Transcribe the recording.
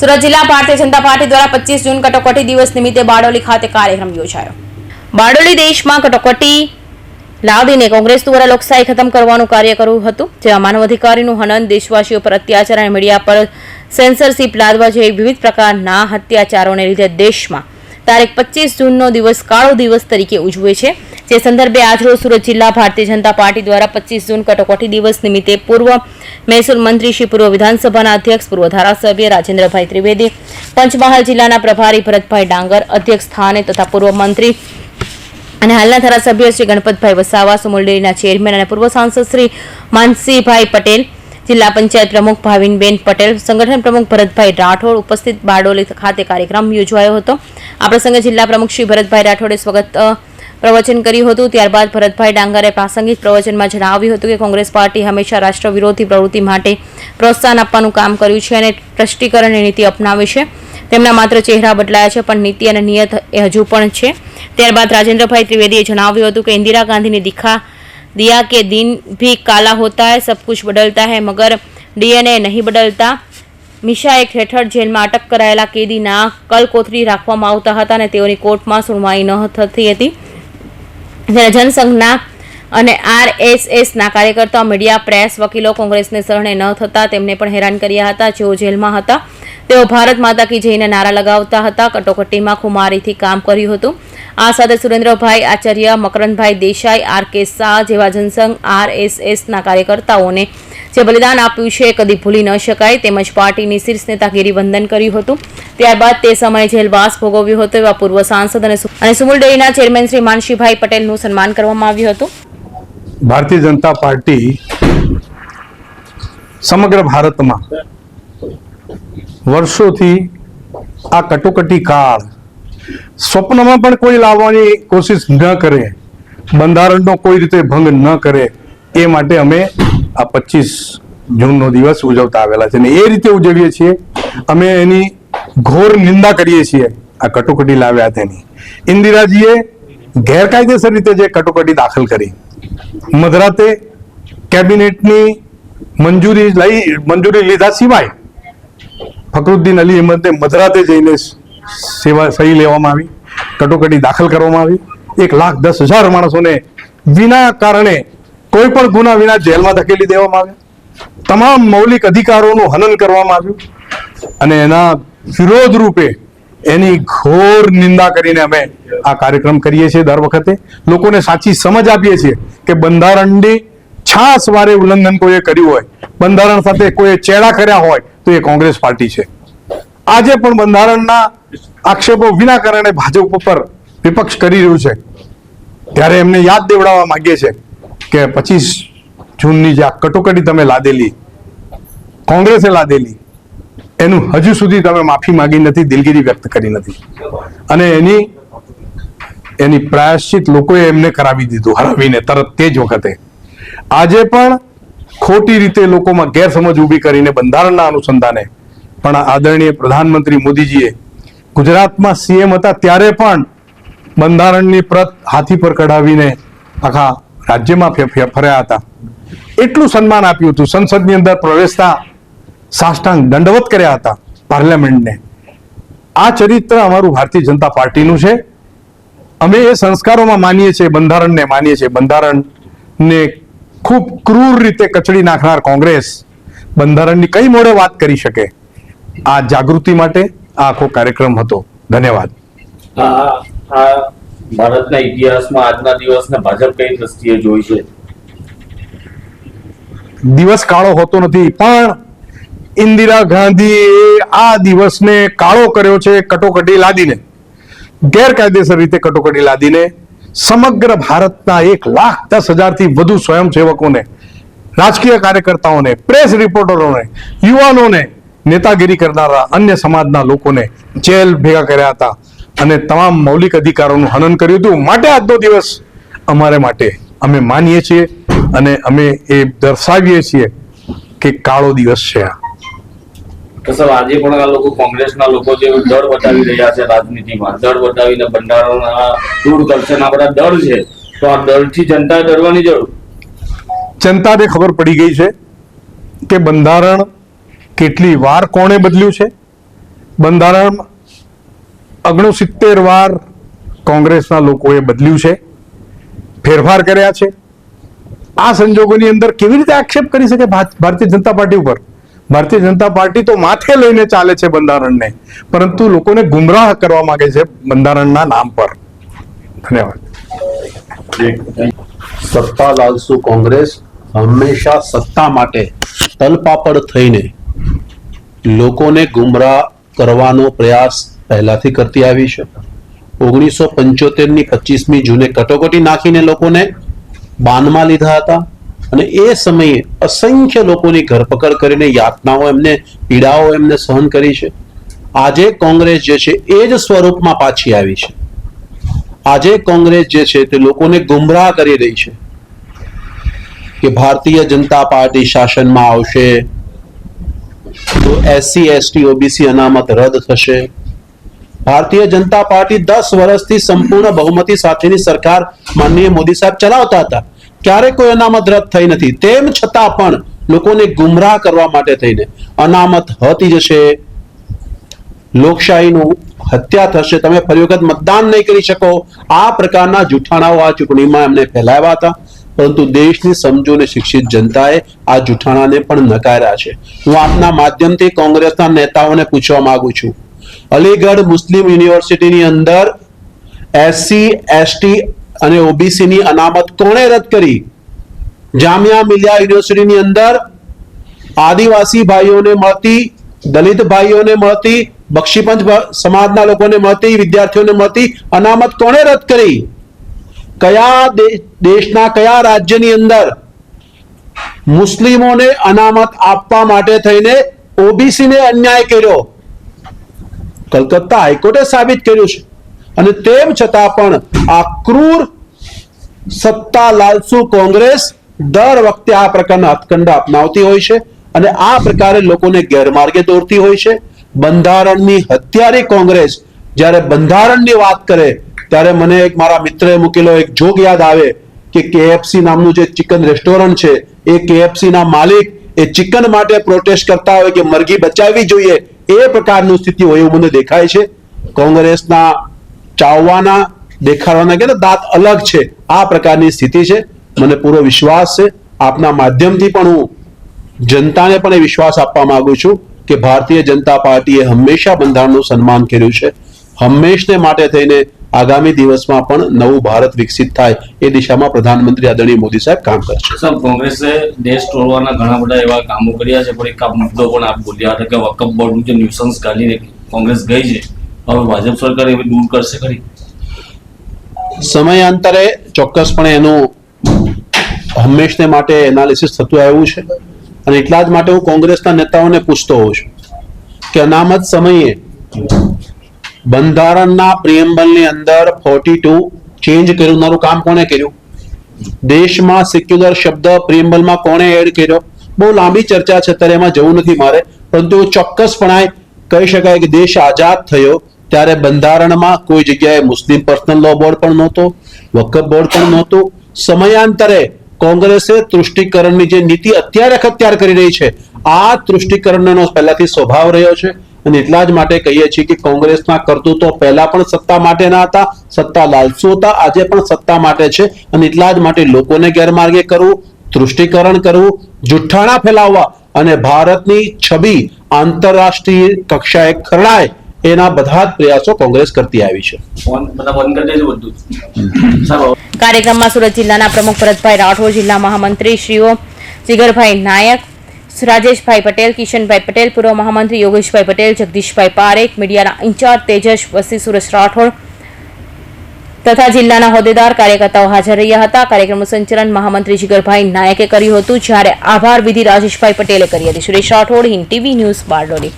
સુરત જિલ્લા ભારતીય જનતા પાર્ટી દ્વારા પચીસ જૂન કટોકટી દિવસ નિમિત્તે બારડોલી ખાતે કાર્યક્રમ યોજાયો. બારડોલી દેશમાં કટોકટી લાવીને કોંગ્રેસ દ્વારા લોકશાહી ખતમ કરવાનું કાર્ય કર્યું હતું જેમાં માનવ અધિકારીનું હનન દેશવાસીઓ પર અત્યાચાર અને મીડિયા પર સેન્સરશીપ લાદવા જેવી વિવિધ પ્રકારના અત્યાચારોને લીધે દેશમાં તારીખ પચીસ જૂનનો દિવસ કાળો દિવસ તરીકે ઉજવે છે. જે સંદર્ભે આજરોજ સુરત જિલ્લા ભારતીય જનતા પાર્ટી દ્વારા પચીસ જૂન કટોકટી દિવસ નિમિત્તે પૂર્વ મહેસૂલ મંત્રી શ્રી પૂર્વ વિધાનસભાના અધ્યક્ષ, પૂર્વ ધારાસભ્ય રાજેન્દ્રભાઈ ત્રિવેદી, પંચમહાલ જિલ્લાના પ્રભારી ભરતભાઈ ડાંગર, અધ્યક્ષ સ્થાને તથા પૂર્વ મંત્રી અને હાલના ધારાસભ્ય શ્રી ગણપતભાઈ વસાવા, સુમુલ ડેરીના ચેરમેન અને પૂર્વ સાંસદ શ્રી માનસીભાઈ પટેલ, જિલ્લા પંચાયત પ્રમુખ ભાવિનબેન પટેલ, સંગઠન પ્રમુખ ભરતભાઈ રાઠોડ ઉપસ્થિત બારડોલી ખાતે કાર્યક્રમ યોજાયો હતો. આ પ્રસંગે જિલ્લા પ્રમુખ શ્રી ભરતભાઈ રાઠોડે સ્વાગત પ્રવચન કર્યું હતું. ત્યારબાદ ભરતભાઈ ડાંગરે પ્રાસંગિક પ્રવચનમાં જણાવ્યું હતું કે કોંગ્રેસ પાર્ટી હંમેશા રાષ્ટ્ર વિરોધી પ્રવૃત્તિ માટે પ્રોત્સાહન આપવાનું કામ કર્યું છે અને ટ્રસ્ટીકરણની નીતિ અપનાવી છે. તેમના માત્ર ચહેરા બદલાયા છે, પણ નીતિ અને નિયત એ હજુ પણ છે. ત્યારબાદ રાજેન્દ્રભાઈ ત્રિવેદીએ જણાવ્યું હતું કે ઇન્દિરા ગાંધીની દીખા, દિયા કે દિન ભી કાલા હોતા હૈ, સબ કુછ બદલતા હૈ, મગર ડીએનએ નહીં બદલતા. મિશા એક હેઠળ જેલમાં અટક કરાયેલા કેદીના કલકોથરી રાખવામાં આવતા હતા અને તેઓની કોર્ટમાં સુનવાઈ ન થતી હતી. જ્યારે જનસંઘના અને આરએસએસના કાર્યકર્તાઓ, મીડિયા, પ્રેસ, વકીલો કોંગ્રેસને શરણે ન થતા તેમને પણ હેરાન કર્યા હતા. જેઓ જેલમાં હતા, તેઓ ભારત માતા કી જઈને નારા લગાવતા હતા. કટોકટીમાં ખુમારીથી કામ કર્યું હતું. આ સાથે સુરેન્દ્રભાઈ આચાર્ય, મકરંદભાઈ દેસાઈ, આર કે શાહ જેવા જનસંઘ આરએસએસના કાર્યકર્તાઓને જે બલિદાન આપ્યું છે, કદી ભૂલી ન શકાય. તેમજ પાર્ટીની શીર્ષ નેતા ગિરિવંદન કર્યું હતું. ત્યારબાદ તે સમયે જેલવાસ ભોગવ્યો હતો એવા પૂર્વ સાંસદ અને સુમુલ ડેરીના ચેરમેન શ્રી માનસીભાઈ પટેલનું સન્માન કરવામાં આવ્યું હતું. ભારતીય જનતા પાર્ટી સમગ્ર ભારતમાં વર્ષોથી આ કટોકટી કાળ સ્વપ્નમાં પણ કોઈ લાવવાની કોશિશ ન કરે, બંધારણનો કોઈ રીતે ભંગ ન કરે, એ માટે અમે આ પચીસ જૂનનો દિવસ ઉજવતા આવેલા છે ને એ રીતે ઉજવીએ છીએ. અમે એની ઘોર નિંદા કરીએ છીએ. આ કટોકટી લાવ્યા તેની ઇન્દિરાજીએ ગેરકાયદેસર રીતે જે કટોકટી દાખલ કરી. મધરાતે કેબિનેટની મંજૂરી લઈ, મંજૂરી લીધા સિવાય ફકરુદ્દીન અલી અહેમદને મધરાતે જઈને સેવા સહી લેવામાં આવી, કટોકટી દાખલ કરવામાં આવી. એક લાખ દસ હજાર માણસોને વિના કારણે કોઈ પણ ગુના વિના જેલમાં ધકેલી દેવામાં આવ્યા. તમામ મૌલિક અધિકારોનું હનન કરવામાં આવ્યું. અને એના વિરોધ રૂપે એની ઘોર નિંદા કરીને અમે આ કાર્યક્રમ કરીએ છીએ દર વખતે. લોકોને સાચી સમજ આપીએ છીએ કે બંધારણની છાસ વારે ઉલ્લંઘન કોઈએ કર્યું હોય, બંધારણ સાથે કોઈએ ચેડા કર્યા હોય, તો એ કોંગ્રેસ પાર્ટી છે. આજે પણ બંધારણના આક્ષેપો વિના કારણે ભાજપ ઉપર વિપક્ષ કરી રહ્યું છે. ત્યારે એમને યાદ દેવડાવવા માંગીએ છે કે પચીસ જૂનની જે આ કટોકટી તમે લાદેલી, કોંગ્રેસે લાદેલી, એનું હજુ સુધી તમે માફી માંગી નથી, દિલગીરી વ્યક્ત કરી નથી. અને એની એની પ્રાયશ્ચિત લોકોએ એમને કરાવી દીધું, હરાવીને તરત તે જ વખતે. આજે પણ ખોટી રીતે લોકોમાં ગેરસમજ ઊભી કરીને બંધારણના અનુસંધાને, પણ આદરણીય પ્રધાનમંત્રી મોદીજીએ ગુજરાતમાં સીએમ હતા ત્યારે પણ બંધારણની પ્રત હાથી પર કઢાવીને આખા રાજ્યમાં ફર્યા હતા. એટલું સન્માન આપ્યું હતું. સંસદની અંદર પ્રવેશતા સાષ્ટાંગ દંડવત કર્યા હતા પાર્લામેન્ટને. આ ચરિત્ર અમારું ભારતીય જનતા પાર્ટીનું છે. અમે એ સંસ્કારોમાં માનીએ છીએ, બંધારણને માનીએ છીએ. બંધારણને ખૂબ ક્રૂર રીતે કચડી નાખનાર કોંગ્રેસ બંધારણની કઈ મોડે વાત કરી શકે? આ જાગૃતિ માટે આ આખો કાર્યક્રમ હતો. ધન્યવાદ. ભારતના ઇતિહાસમાં આજના દિવસને ભાજપ કઈ દ્રષ્ટિએ જોઈ છે? દિવસ કાળો હોતો નથી, પણ ઇન્દિરા ગાંધીએ આ દિવસને કાળો કર્યો છે કટોકટી લાદીને. ગેરકાયદેસર રીતે કટોકટી લાદીને સમગ્ર ભારતના એક લાખ દસ હજારથી વધુ સ્વયંસેવકોને, રાજકીય કાર્યકર્તાઓને, પ્રેસ રિપોર્ટરોને, યુવાનોને નેતાગીરી કરનારા અન્ય સમાજના લોકોને જેલ ભેગા કર્યા હતા. અને તમામ મૌલિક અધિકારોનું હનન કર્યું હતું. માટે આજનો દિવસ અમારે માટે અમે માનીએ છીએ અને અમે એ દર્શાવીએ છીએ કે કાળો દિવસ છે આ. તો સર આજે પણ આ લોકો કોંગ્રેસના લોકો જે દળ બતાવી રહ્યા છે રાજનીતિમાં દળ બતાવીને આ દૂર કરશે ને બધા ડર છે. તો આ દળથી જનતાએ ડરવાની જરૂર? જનતાને ખબર પડી ગઈ છે કે બંધારણ કેટલી વાર કોણે બદલ્યું છે? બંધારણ ઓગણસિત્તેર વાર કોંગ્રેસના લોકોએ બદલ્યું છે, ફેરફાર કર્યા છે. આ સંજોગોની અંદર કેવી રીતે આક્ષેપ કરી શકે ભારતીય જનતા પાર્ટી ઉપર? ભારતીય જનતા પાર્ટી તો માથે લઈને ચાલે છે બંધારણને, પરંતુ લોકોને ગુમરાહ કરવા માંગે છે બંધારણના નામ પર. ધન્યવાદ. સત્તા લાલસુ કોંગ્રેસ હંમેશા સત્તા માટે તલપાપડ થઈને લોકોને ગુમરાહ કરવાનો પ્રયાસ પહેલાથી કરતી આવી છે. ઓગણીસો પંચોતેરની પચીસમી જૂને કટોકટી નાખીને લોકોને બાનમાં લીધા હતા અને એ સમયે અસંખ્ય લોકોની ધરપકડ કરીને યાતનાઓ એમને, પીડાઓ એમને સહન કરી છે. આજે કોંગ્રેસ જે છે એ જ સ્વરૂપમાં પાછી આવી છે. આજે કોંગ્રેસ જે છે તે લોકોને ગુમરાહ કરી રહી છે કે ભારતીય જનતા પાર્ટી શાસનમાં આવશે, તો એસસી, એસટી, ઓબીસી અનામત રદ થશે. ભારતીય જનતા પાર્ટી દસ વર્ષથી સંપૂર્ણ બહુમતી સાથેની સરકાર માનનીય મોદી સાહેબ ચલાવતા હતા. ક્યારે કોઈ અનામત રદ થઈ નથી. તેમ છતાં પણ લોકોને ગુમરાહ કરવા માટે થઈને અનામત હતી જશે. લોકશાહીનું હત્યા થશે. તમે ફરી વખત મતદાન નહીં કરી શકો. આ પ્રકારના જૂઠાણાઓ આ ચૂંટણીમાં એમને ફેલાવ્યા હતા. પરંતુ દેશની સમજો અને શિક્ષિત જનતાએ આ જૂઠાણાને પણ નકાર્યા છે. હું આપના માધ્યમથી કોંગ્રેસના નેતાઓને પૂછવા માંગુ છું. અલીગઢ મુસ્લિમ યુનિવર્સિટીની અંદર એસસી એસટી અને ઓબીસીની અનામત કોણે રદ કરી? જામિયા મિલિયા યુનિવર્સિટીની અંદર આદિવાસી ભાઈઓને મળતી, દલિત ભાઈઓને મળતી, બક્ષીપંચ સમાજના લોકોને મળતી, વિદ્યાર્થીઓને મળતી અનામત કોણે રદ કરી? કયા દેશના કયા રાજ્યની અંદર મુસ્લિમોને અનામત આપવા માટે થઈને ઓબીસીને અન્યાય કર્યો? કલકત્તા હાઈકોર્ટે સાબિત કર્યું છે. અને તેમ છતાં પણ આ ક્રૂર સત્તા લાલસુ કોંગ્રેસ દર વખતે આ પ્રકારના હથકંડા અપનાવતી હોય છે અને આ પ્રકારે લોકોને ગેરમાર્ગે દોરતી હોય છે. બંધારણની હત્યારી કોંગ્રેસ જ્યારે બંધારણની વાત કરે ત્યારે મને એક મારા મિત્રએ મૂકેલો એક જોગ યાદ આવે કે કેએફસી નામનું જે ચિકન રેસ્ટોરન્ટ છે, એ કેએફસી ના માલિક એ ચિકન માટે પ્રોટેસ્ટ કરતા હોય કે મરઘી બચાવવી જોઈએ. એ પ્રકારની સ્થિતિ હોય એવું મને દેખાય છે. કોંગ્રેસના ચાવવાના, દેખાડવાના કે દાંત અલગ છે, આ પ્રકારની સ્થિતિ છે. મને પૂરો વિશ્વાસ છે. આપના માધ્યમથી પણ હું જનતાને પણ એ વિશ્વાસ આપવા માંગુ છું કે ભારતીય જનતા પાર્ટીએ હંમેશા બંધારણનું સન્માન કર્યું છે. હંમેશને માટે થઈને આગામી દિવસમાં પણ નવું ભારત વિકસિત થાય એ દિશામાં પ્રધાનમંત્રી આદરણીય મોદી સાહેબ કામ કરશે. સાહેબ કોંગ્રેસે દેશ તોડવાના ઘણા બધા એવા કામો કર્યા છે. પણ એક મુદ્દો પણ આપ બોલ્યા હતા કે વકફ બોર્ડનું જે ન્યુસન્સ ગાલીને કોંગ્રેસ ગઈ છે. હવે ભાજપ સરકાર એ દૂર કરશે ખરી? સમયાંતરે ચોક્કસપણે એનું હંમેશને માટે એનાલિસિસ થતું આવ્યું છે. અને એટલા જ માટે હું કોંગ્રેસના નેતાઓને પૂછતો હોઉં છું કે અનામત સમયે બંધારણના પ્રિએમ્બલની અંદર ફોર્ટી ટુ ચેન્જ કરનારું કામ કોણે કર્યું? દેશમાં સિક્યુલર શબ્દ પ્રિએમ્બલમાં કોણે એડ કર્યો? બહુ લાંબી ચર્ચા છે, અત્યારે એમાં જવું નથી મારે. પરંતુ ચોક્કસપણે કહી શકાય કે દેશ આઝાદ થયો ત્યારે બંધારણમાં કોઈ જગ્યાએ મુસ્લિમ પર્સનલ લો બોર્ડ પણ નહોતો, વકફ બોર્ડ પણ નહોતું. સમયાંતરે કોંગ્રેસે તૃષ્ટિકરણની જે નીતિ અત્યારે અખત્યાર કરી રહી છે, આ તૃષ્ટિકરણનો પહેલાથી સ્વભાવ રહ્યો છે. અને એટલા જ માટે કહીએ છીએ કે કોંગ્રેસના કરતૂતો પહેલા પણ સત્તા માટેના હતા સત્તા લાલસુ હતા આજે પણ સત્તા માટે છે અને એટલા જ માટે લોકોને ગેરમાર્ગે કરવું તૃષ્ટિકરણ કરવું જુઠ્ઠાણા ફેલાવવા અને ભારતની છબી આંતરરાષ્ટ્રીય કક્ષાએ ખરડાય એના બધા જ પ્રયાસો કોંગ્રેસ કરતી આવી છે. કાર્યક્રમમાં સુરત જિલ્લાના પ્રમુખ ભરતભાઈ રાઠોડ જિલ્લા મહામંત્રી શ્રીઓ જીગરભાઈ નાયક રાજેશભાઈ પટેલ, કિશનભાઈ પટેલ, પૂર્વ મહામંત્રી યોગેશભાઈ પટેલ, જગદીશભાઈ પારેખ, મીડિયાના ઇન્ચાર્જ તેજસ, વસી સુરેશ રાઠોડ તથા જિલ્લાના હોદ્દેદાર કાર્યકર્તાઓ હાજર રહ્યા હતા. કાર્યક્રમનું સંચાલન મહામંત્રી જીગરભાઈ નાયકે કર્યું હતું. જ્યારે આભાર વિધિ રાજેશભાઈ પટેલે કરી હતી. Suresh Rathod, Hind TV news Bardoli.